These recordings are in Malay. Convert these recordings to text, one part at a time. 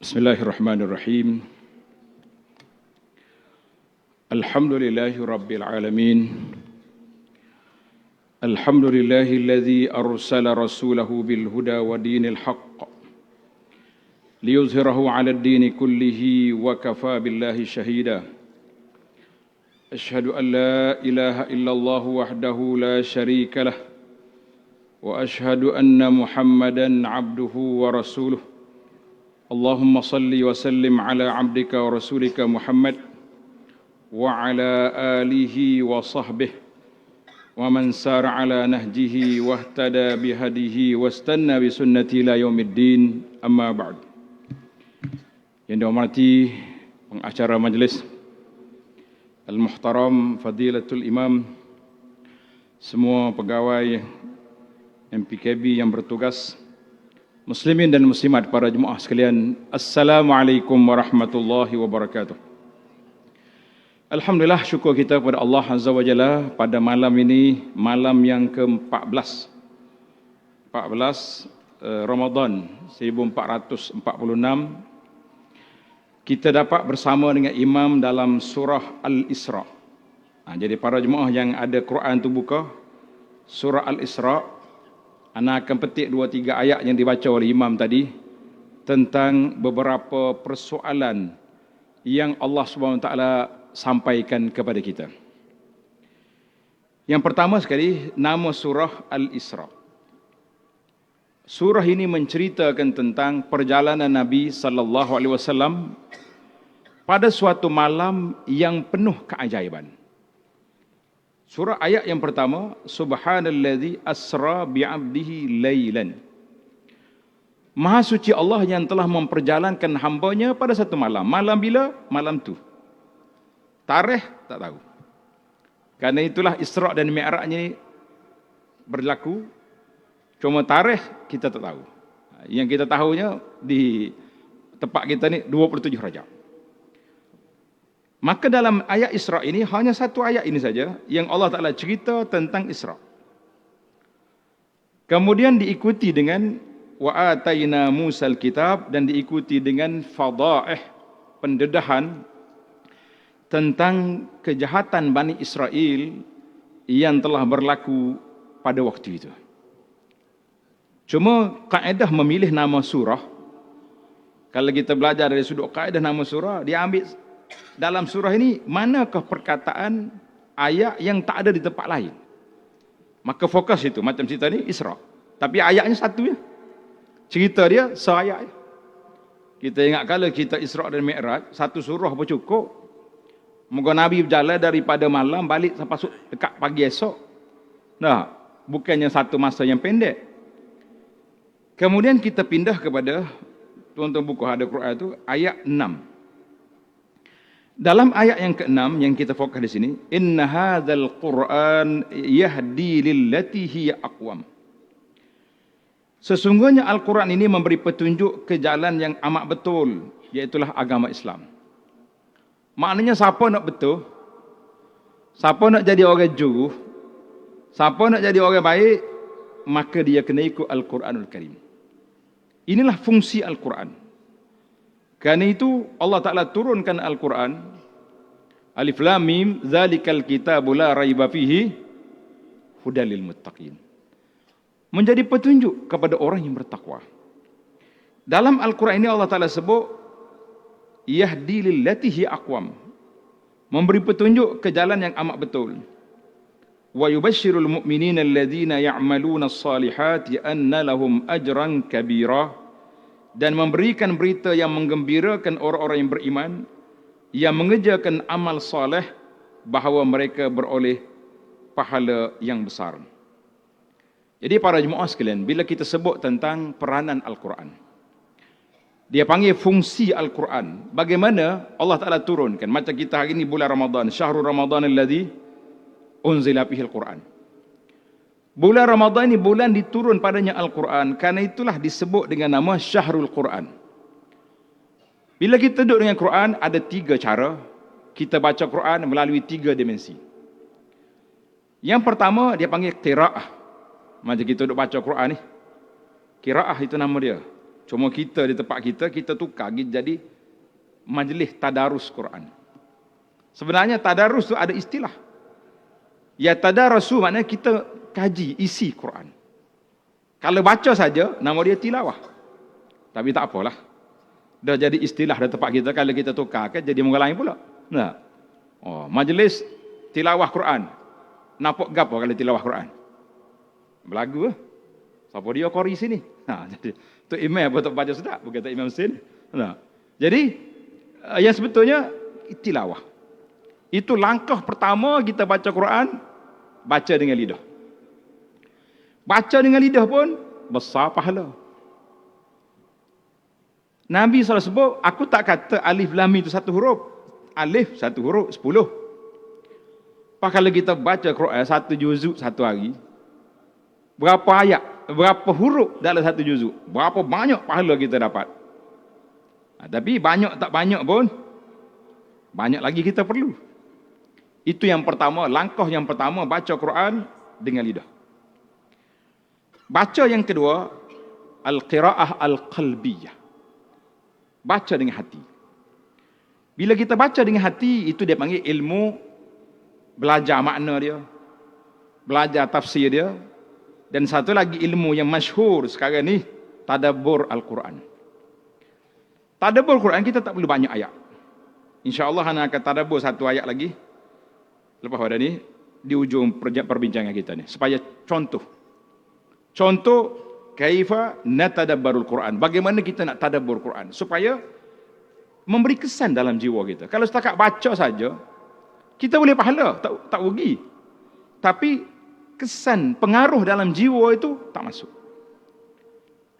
بسم الله الرحمن الرحيم الحمد لله رب العالمين الحمد لله الذي أرسل رسوله بالهدى ودين الحق ليظهره على الدين كله وكفى بالله شهيدا أشهد أن لا إله إلا الله وحده لا شريك له وأشهد أن محمدا عبده ورسوله اللهم صل وسلم على عبدك ورسولك محمد وعلى آله وصحبه ومن سار على نهجه واهتدى بهديه واستنى بسنته إلى يوم الدين أما بعد yang dihormati pengacara majlis Al-Muhtaram Fadilatul Imam semua pegawai MPKB yang bertugas Muslimin dan muslimat para jemaah sekalian Assalamualaikum warahmatullahi wabarakatuh Alhamdulillah syukur kita kepada Allah Azza wa Jalla pada malam ini malam yang ke-14 14 eh, Ramadan 1446 kita dapat bersama dengan imam dalam surah Al-Isra. Ha, jadi para jemaah yang ada Quran tu buka surah Al-Isra. Ana akan petik dua tiga ayat yang dibaca oleh imam tadi tentang beberapa persoalan yang Allah SWT sampaikan kepada kita. Yang pertama sekali nama surah Al-Isra. Surah ini menceritakan tentang perjalanan Nabi sallallahu alaihi wasallam pada suatu malam yang penuh keajaiban. Surah ayat yang pertama, Subhanallazi asra bi'abdihi laylan. Maha suci Allah yang telah memperjalankan hambanya pada satu malam. Malam bila? Malam tu. Tarikh tak tahu. Karena itulah Isra' dan Mi'raj ini berlaku Cuma tarikh kita tak tahu. Yang kita tahunya di tempat kita ni 27 Rajab. Maka dalam ayat Isra ini hanya satu ayat ini saja yang Allah Taala cerita tentang Isra. Kemudian diikuti dengan wa ataina Musal kitab dan diikuti dengan fadaih pendedahan tentang kejahatan Bani Israel yang telah berlaku pada waktu itu. Cuma kaedah memilih nama surah kalau kita belajar dari sudut kaedah nama surah dia ambil dalam surah ini manakah perkataan ayat yang tak ada di tempat lain. Maka fokus itu macam cerita ni Isra. Tapi ayatnya satu ya. Cerita dia seayat. Kita ingat kalau kita Isra dan Mi'raj satu surah pun cukup. Moga Nabi berjalan daripada malam balik sampai dekat pagi esok. Nah, bukannya satu masa yang pendek. Kemudian kita pindah kepada tuan-tuan buku ada Quran itu ayat 6. Dalam ayat yang ke-6 yang kita fokus di sini, inna hadzal Quran yahdi lillati hiya aqwam. Sesungguhnya Al-Quran ini memberi petunjuk ke jalan yang amat betul, iaitu agama Islam. Maknanya siapa nak betul? Siapa nak jadi orang jujur? Siapa nak jadi orang baik? Maka dia kena ikut Al-Quranul Karim. Inilah fungsi Al-Quran. Karena itu Allah Ta'ala turunkan Al-Quran. Alif Lam Mim, Zalikal Kitabu La Raiba Fihi, Hudalil Muttaqin. Menjadi petunjuk kepada orang yang bertakwa. Dalam Al-Quran ini Allah Ta'ala sebut, Yahdi lillatihi aqwam. Memberi petunjuk ke jalan yang amat betul. Wa yubashshirul mu'minina alladhina ya'maluna as-salihati anna lahum ajran kabira dan memberikan berita yang menggembirakan orang-orang yang beriman yang mengerjakan amal soleh bahawa mereka beroleh pahala yang besar. Jadi para jemaah sekalian, bila kita sebut tentang peranan Al-Quran, dia panggil fungsi Al-Quran. Bagaimana Allah Ta'ala turunkan. Macam kita hari ini bulan Ramadan. Syahrul Ramadan alladhi unzila fihi al-Quran. Bulan Ramadan ini bulan diturun padanya Al-Quran. Karena itulah disebut dengan nama Syahrul Quran. Bila kita duduk dengan Quran, ada tiga cara. Kita baca Quran melalui tiga dimensi. Yang pertama, dia panggil kira'ah. Macam kita duduk baca Quran ni. Kira'ah itu nama dia. Cuma kita di tempat kita, kita tukar jadi majlis tadarus Quran. Sebenarnya tadarus tu ada istilah. Ya tadarusu maknanya kita kaji isi Quran. Kalau baca saja, nama dia tilawah. Tapi tak apalah. Dah jadi istilah di tempat kita, kalau kita tukar kan jadi orang lain pula. Nah. Oh, majlis tilawah Quran. Nampak gapo kalau tilawah Quran? Belagu eh? Siapa dia kori sini? Ha, jadi tu imam apa tak baca sedap, bukan tak imam sin. Nah. Jadi uh, yang sebetulnya tilawah. Itu langkah pertama kita baca Quran, baca dengan lidah. Baca dengan lidah pun besar pahala. Nabi SAW sebut, aku tak kata alif lam itu satu huruf. Alif satu huruf, sepuluh. Pak kalau kita baca Quran satu juzuk satu hari, berapa ayat, berapa huruf dalam satu juzuk, berapa banyak pahala kita dapat. Ha, tapi banyak tak banyak pun, banyak lagi kita perlu. Itu yang pertama, langkah yang pertama baca Quran dengan lidah. Baca yang kedua, al-qiraah al-qalbiyah. Baca dengan hati. Bila kita baca dengan hati, itu dia panggil ilmu belajar makna dia, belajar tafsir dia, dan satu lagi ilmu yang masyhur sekarang ni, tadabbur Al-Quran. Tadabbur Al-Quran kita tak perlu banyak ayat. InsyaAllah anak akan tadabbur satu ayat lagi, lepas pada ni di ujung perbincangan kita ni supaya contoh contoh kaifa natadabbarul Quran. Bagaimana kita nak tadabbur Quran? Supaya memberi kesan dalam jiwa kita. Kalau setakat baca saja kita boleh pahala tak tak rugi. Tapi kesan pengaruh dalam jiwa itu tak masuk.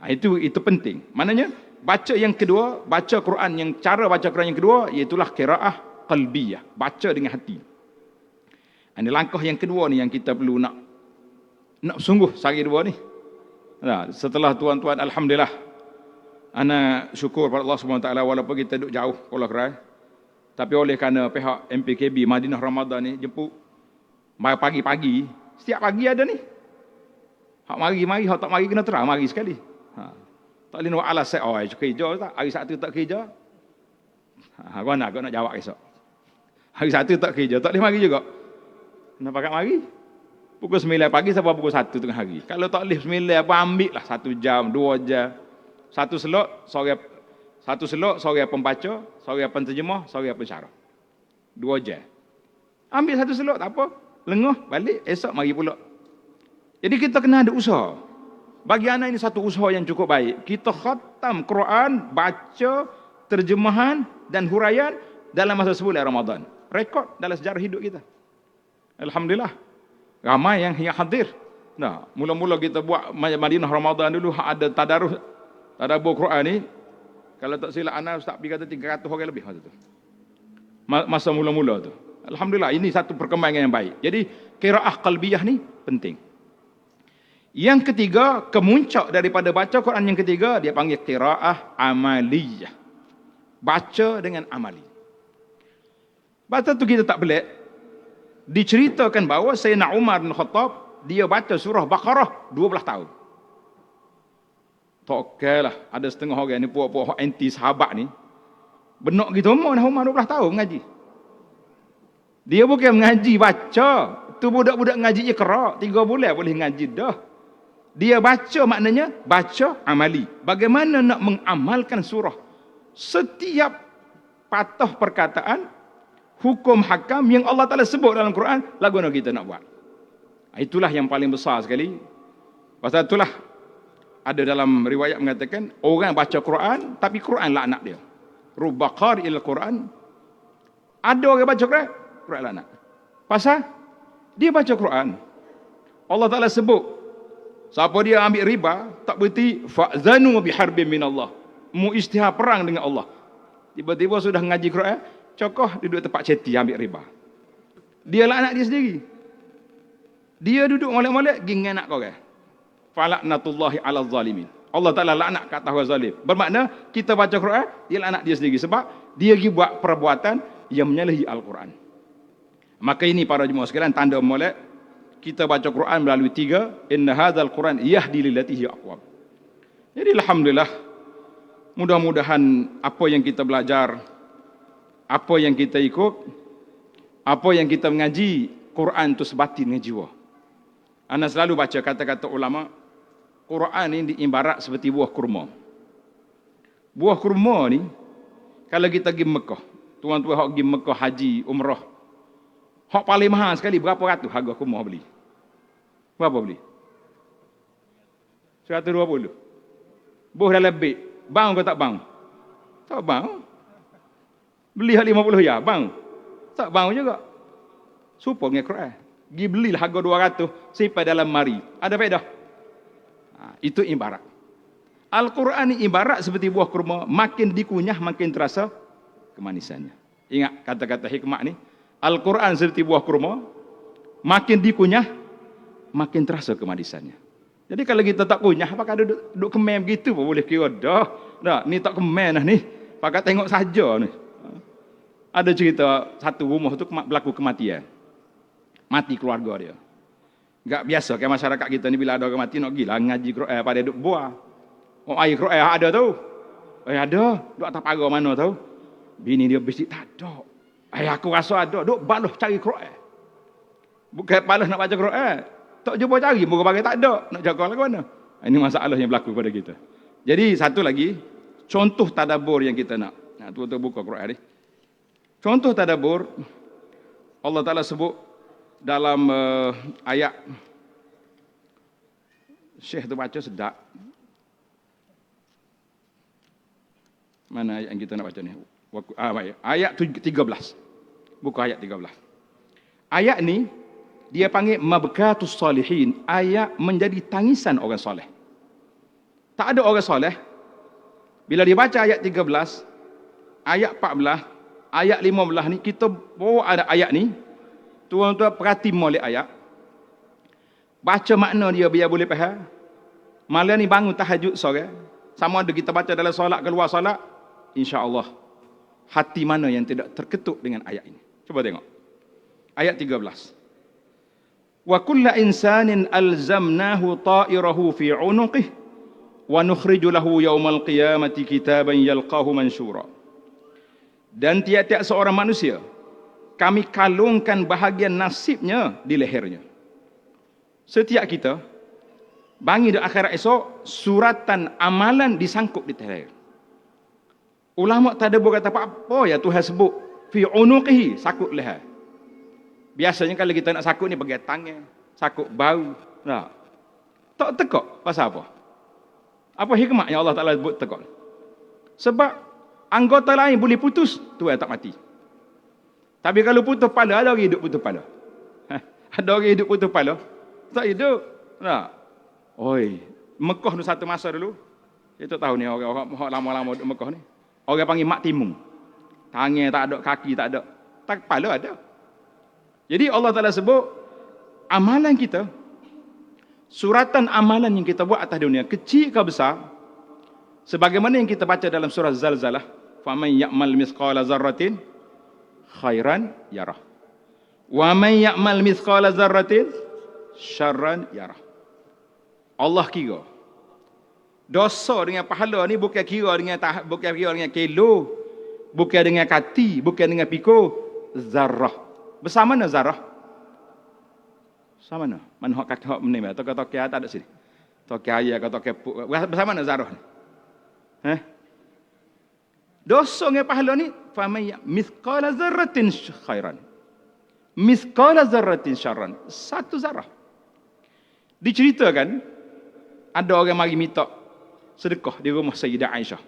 Ha, itu itu penting. Maknanya baca yang kedua baca Quran yang cara baca Quran yang kedua iaitulah qiraah qalbiyah. Baca dengan hati. Ini langkah yang kedua ni yang kita perlu nak nak sungguh sehari dua ni. Nah, setelah tuan-tuan alhamdulillah ana syukur pada Allah Subhanahu taala walaupun kita duduk jauh Pulau Kerai. Tapi oleh kerana pihak MPKB Madinah Ramadan ni jemput pagi-pagi, setiap pagi ada ni. Hak mari mari, hak tak mari kena terang mari sekali. Ha. Tak boleh nak alas oh, kerja tak? Hari Sabtu tak kerja. Ha, kau nak, kau nak jawab esok. Hari Sabtu tak kerja, tak boleh mari juga. Nak pakai mari. Pukul 9 pagi sampai pukul 1 tengah hari. Kalau tak boleh 9 apa ambil lah 1 jam, 2 jam. Satu selok, sore satu selok, sore pembaca, sore penterjemah, sore pensyarah. 2 jam. Ambil satu selok tak apa. Lenguh, balik, esok mari pula. Jadi kita kena ada usaha. Bagi anak ini satu usaha yang cukup baik. Kita khatam Quran, baca, terjemahan dan huraian dalam masa sebulan Ramadan. Rekod dalam sejarah hidup kita. Alhamdulillah. Ramai yang hadir. Nah, mula-mula kita buat Madinah Ramadan dulu ada tadarus tadabbur Quran ni. Kalau tak silap anak ustaz pergi kata 300 orang lebih masa tu. Masa mula-mula tu. Alhamdulillah ini satu perkembangan yang baik. Jadi qiraah qalbiyah ni penting. Yang ketiga, kemuncak daripada baca Quran yang ketiga dia panggil qiraah amaliyah. Baca dengan amali. Baca tu kita tak pelik, diceritakan bahawa Sayyidina Umar bin Khattab dia baca surah Baqarah 12 tahun. Tak lah. Ada setengah orang ni puak-puak anti sahabat ni. Benak gitu umur Umar 12 tahun mengaji. Dia bukan mengaji baca. Tu budak-budak ngaji ikra. Tiga bulan boleh ngaji dah. Dia baca maknanya baca amali. Bagaimana nak mengamalkan surah. Setiap patah perkataan hukum hakam yang Allah Ta'ala sebut dalam Quran, lagu nak kita nak buat. Ah, itulah yang paling besar sekali. Pasal itulah ada dalam riwayat mengatakan, orang baca Quran, tapi Quran lah anak dia. Rubaqar il Quran. Ada orang baca Quran, Quran lah anak. Pasal dia baca Quran. Allah Ta'ala sebut, siapa dia ambil riba, tak berhenti, fa'zanu biharbin min Allah. Mu istihar perang dengan Allah. Tiba-tiba sudah ngaji Quran, Cokoh duduk tempat ceti ambil riba. Dia lah anak dia sendiri. Dia duduk molek-molek dengan anak kau kan. Falaknatullahi ala zalimin. Allah Ta'ala laknat kat atas zalim. Bermakna kita baca Quran, dia anak dia sendiri. Sebab dia pergi buat perbuatan yang menyalahi Al-Quran. Maka ini para jemaah sekalian tanda molek. Kita baca Quran melalui tiga. Inna hadal Quran yahdi lillatihi aqwam. Jadi Alhamdulillah. Mudah-mudahan apa yang kita belajar, apa yang kita ikut, apa yang kita mengaji, Quran itu sebatin dengan jiwa. Anda selalu baca kata-kata ulama, Quran ini diimbarat seperti buah kurma. Buah kurma ni, kalau kita pergi Mekah, tuan-tuan hok pergi Mekah haji, umrah, hok paling mahal sekali, berapa ratus harga kurma beli? Berapa beli? 120. Buah dah lebih. Bang ke tak bang? Tak bang. Beli hak 50 ya, bang. Tak bang juga. Supo dengan Quran. Gi belilah harga 200 simpan dalam mari. Ada faedah. Ha, itu ibarat. Al-Quran ini ibarat seperti buah kurma, makin dikunyah makin terasa kemanisannya. Ingat kata-kata hikmah ni. Al-Quran seperti buah kurma, makin dikunyah makin terasa kemanisannya. Jadi kalau kita tak kunyah, apakah duduk, duduk kemen begitu pun boleh kira dah. Dah, ni tak kemen dah ni. Pakai tengok saja ni. Ada cerita satu rumah tu berlaku kematian. Mati keluarga dia. Tak biasa kan masyarakat kita ni bila ada orang mati nak gila ngaji Quran eh, pada duduk buah. Oh air Quran eh, ada tu. Eh ada, duk atas pagar mana tu? Bini dia bisik tak ada. Eh aku rasa ada, duk baluh cari Quran. Bukan baluh nak baca Quran. Tak jumpa cari, muka bagi tak ada. Nak jaga lagu mana? Ini masalah yang berlaku pada kita. Jadi satu lagi, contoh tadabur yang kita nak. Nah, tu buka Quran ni. Contoh tadabur, Allah Ta'ala sebut dalam uh, ayat Syekh tu baca sedap. Mana ayat yang kita nak baca ni? Ah, ayat 13. Buka ayat 13. Ayat ni dia panggil mabkatus salihin ayat menjadi tangisan orang soleh tak ada orang soleh bila dia baca ayat 13 ayat 14 ayat 15 ni kita bawa ada ayat ni. Tuan-tuan perhati molek ayat. Baca makna dia biar boleh faham. Malam ni bangun tahajud sore. Sama ada kita baca dalam solat keluar solat insya-Allah. Hati mana yang tidak terketuk dengan ayat ini? Cuba tengok. Ayat 13 wa kulla insanin alzamnahu ta'irahu fi 'unuqihi wa nukhriju lahu yawmal qiyamati kitaban yalqahu manshura dan tiap-tiap seorang manusia kami kalungkan bahagian nasibnya di lehernya setiap kita bangi di akhirat esok suratan amalan disangkut di leher ulama tak ada berkata apa ya Tuhan sebut fi unuqihi sakut leher Biasanya kalau kita nak sakut ni pakai tangan, sakut bau. Tak. Tak tekok pasal apa? Apa hikmah yang Allah Taala buat tekok? Sebab anggota lain boleh putus, tu tak mati. Tapi kalau putus kepala, ada orang hidup putus kepala. ada orang hidup putus kepala. Tak hidup. Tak. Oi, Mekah tu satu masa dulu. Itu tahu ni orang-orang lama-lama di Mekah ni. Orang panggil mak timung. Tangan tak ada, kaki tak ada. Tak kepala ada. Jadi Allah Ta'ala sebut, amalan kita, suratan amalan yang kita buat atas dunia, kecil ke besar, sebagaimana yang kita baca dalam surah Zalzalah, faman ya'mal misqala zarratin khairan yarah. Wa man ya'mal misqala zarratin syarran yarah. Allah kira. Dosa dengan pahala ni bukan kira dengan tah, bukan kira dengan kilo bukan dengan kati bukan dengan piko. Zarah bersama mana zarah sama mana? Hak kata hak menimba tok tok tak ada sini. Tok kaya, kata tok bersama mana zarah ni? Eh? Dosa dengan pahala ni, famaya mithqala zarratin khairan. Mithqala zarratin syarran. Satu zarah. Diceritakan ada orang mari minta sedekah di rumah Sayyidah Aisyah.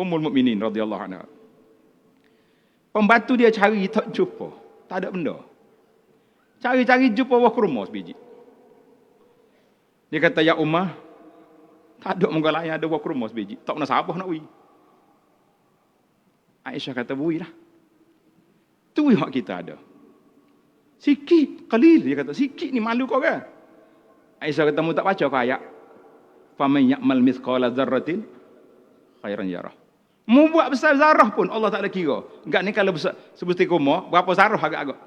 Ummul Mukminin radhiyallahu anha. Pembantu dia cari tak jumpa. Tak ada benda. Cari-cari jumpa buah kurma sebiji. Dia kata, Ya Ummah, tak ada muka lain ada buah kurma sebiji. Tak pernah sabar nak beri. Aisyah kata, beri lah. Tu yang kita ada. Sikit, kalil. Dia kata, sikit ni malu kau kan? Aisyah kata, mu tak baca kau ayat. Faman ya'mal mithqala zarratin khairan yarah. Mu buat besar zarah pun Allah tak ada kira. Enggak ni kalau besar sebuti koma, berapa zarah agak-agak.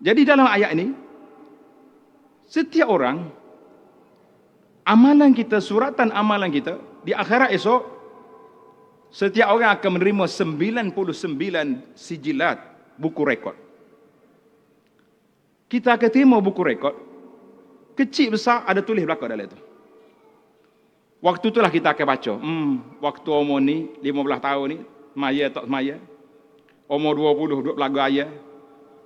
Jadi dalam ayat ini setiap orang amalan kita, suratan amalan kita di akhirat esok Setiap orang akan menerima 99 sijilat buku rekod. Kita akan terima buku rekod. Kecil besar ada tulis belakang dalam itu. Waktu itulah kita akan baca. Hmm, waktu umur ni 15 tahun ni, maya tak maya. Umur 20 duduk lagu ayat.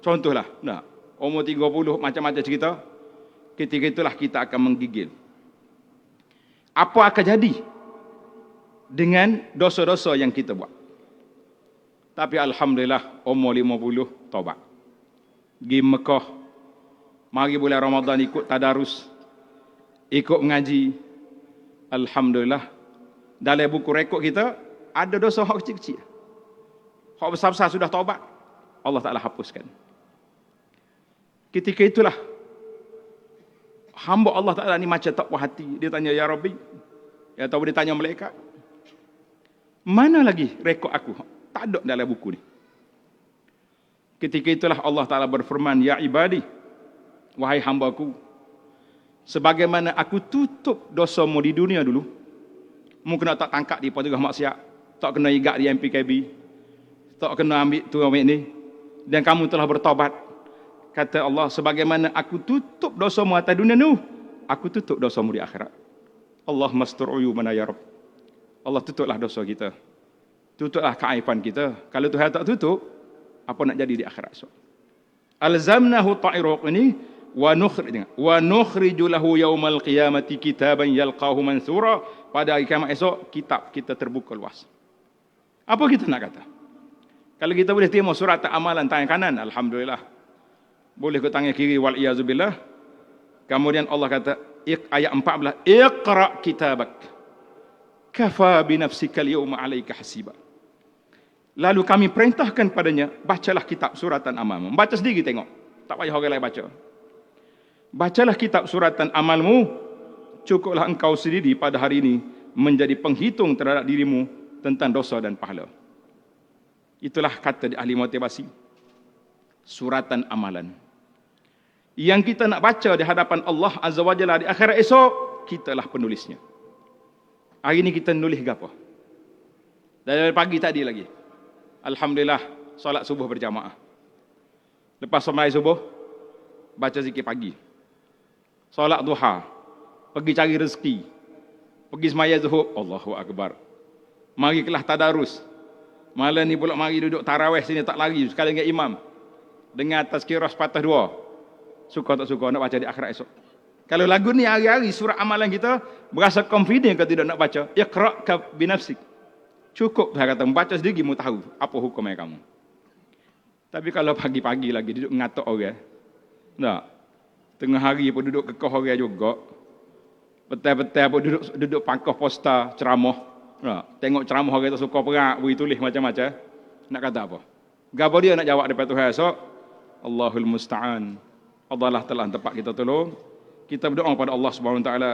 Contohlah, nah, umur 30 macam-macam cerita. Ketika itulah kita akan menggigil. Apa akan jadi dengan dosa-dosa yang kita buat? Tapi Alhamdulillah umur 50 taubat. Pergi Mekah. Mari bulan Ramadan ikut tadarus. Ikut mengaji. Alhamdulillah. Dalam buku rekod kita, ada dosa hak kecil-kecil. Hak besar-besar sudah taubat. Allah Ta'ala hapuskan. Ketika itulah, hamba Allah Ta'ala ni macam tak puas hati. Dia tanya, Ya Rabbi. Ya tahu dia tanya mereka. Mana lagi rekod aku? Tak ada dalam buku ni. Ketika itulah Allah Ta'ala berfirman, Ya ibadi, wahai hambaku, sebagaimana aku tutup dosamu di dunia dulu, mu kena tak tangkap di petugas maksiat, tak kena igat di MPKB, tak kena ambil tu ambil ni, dan kamu telah bertobat. Kata Allah, sebagaimana aku tutup dosamu atas dunia ni, aku tutup dosamu di akhirat. Allah mastur'uyu mana ya Rabb. Allah tutuplah dosa kita tutuplah keaiban kita. Kalau Tuhan tak tutup, apa nak jadi di akhirat esok? Alzamnahu ta'iruq ini wa nukhrij wa nukhriju lahu yaumal qiyamati kitaban yalqahu mansura pada hari kiamat esok kitab kita terbuka luas. Apa kita nak kata? Kalau kita boleh terima surat amalan tangan kanan, alhamdulillah. Boleh ke tangan kiri wal iazubillah. Kemudian Allah kata ayat 14 iqra kitabak kafa bi nafsika al-yawma 'alayka hasiba. Lalu kami perintahkan padanya, bacalah kitab suratan amalmu. Baca sendiri tengok. Tak payah orang lain baca. Bacalah kitab suratan amalmu. Cukuplah engkau sendiri pada hari ini menjadi penghitung terhadap dirimu tentang dosa dan pahala. Itulah kata di ahli motivasi. Suratan amalan. Yang kita nak baca di hadapan Allah Azza wa Jalla di akhirat esok, kitalah penulisnya. Hari ini kita nulis apa? Dari pagi tadi lagi. Alhamdulillah solat subuh berjamaah. Lepas solat subuh baca zikir pagi. Solat duha. Pergi cari rezeki. Pergi semaya zuhur. Allahu akbar. Mari kelah tadarus. Malam ni pula mari duduk tarawih sini tak lari sekali dengan imam. Dengan tazkirah sepatah dua. Suka tak suka nak baca di akhirat esok. Kalau lagu ni hari-hari surat amalan kita berasa confident ke tidak nak baca. Iqra' ka binafsik. Cukup saya kata membaca sendiri mu tahu apa hukumnya kamu. Tapi kalau pagi-pagi lagi duduk ngatok orang. Tak. Tengah hari pun duduk kekeh orang juga. Petai-petai pun duduk duduk pangkah posta ceramah. Tak. Tengok ceramah orang tu suka perak, beri tulis macam-macam. Nak kata apa? Gapo dia nak jawab daripada Tuhan esok? Allahul musta'an. Allah lah telah tempat kita tolong. Kita berdoa kepada Allah Subhanahu Wa Taala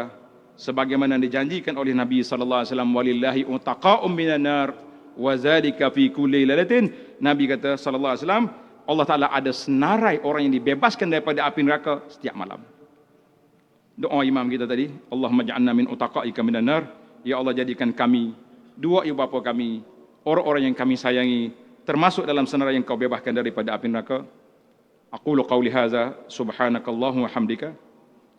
sebagaimana dijanjikan oleh Nabi sallallahu alaihi wasallam walillahi utaqa'um minan nar wa zalika fi kulli lailatin. Nabi kata sallallahu alaihi wasallam Allah taala ada senarai orang yang dibebaskan daripada api neraka setiap malam. Doa imam kita tadi Allahumma ja'alna min utaqa'ika minan nar. Ya Allah jadikan kami dua ibu bapa kami orang-orang yang kami sayangi termasuk dalam senarai yang kau bebaskan daripada api neraka. Aqulu qawli hadza subhanakallahumma hamdika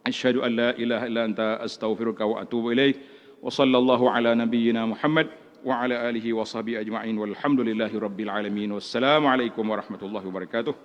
أشهد أن لا إله إلا أنت أستغفرك وأتوب إليك وصلى الله على نبينا محمد وعلى آله وصحبه أجمعين والحمد لله رب العالمين والسلام عليكم ورحمة الله وبركاته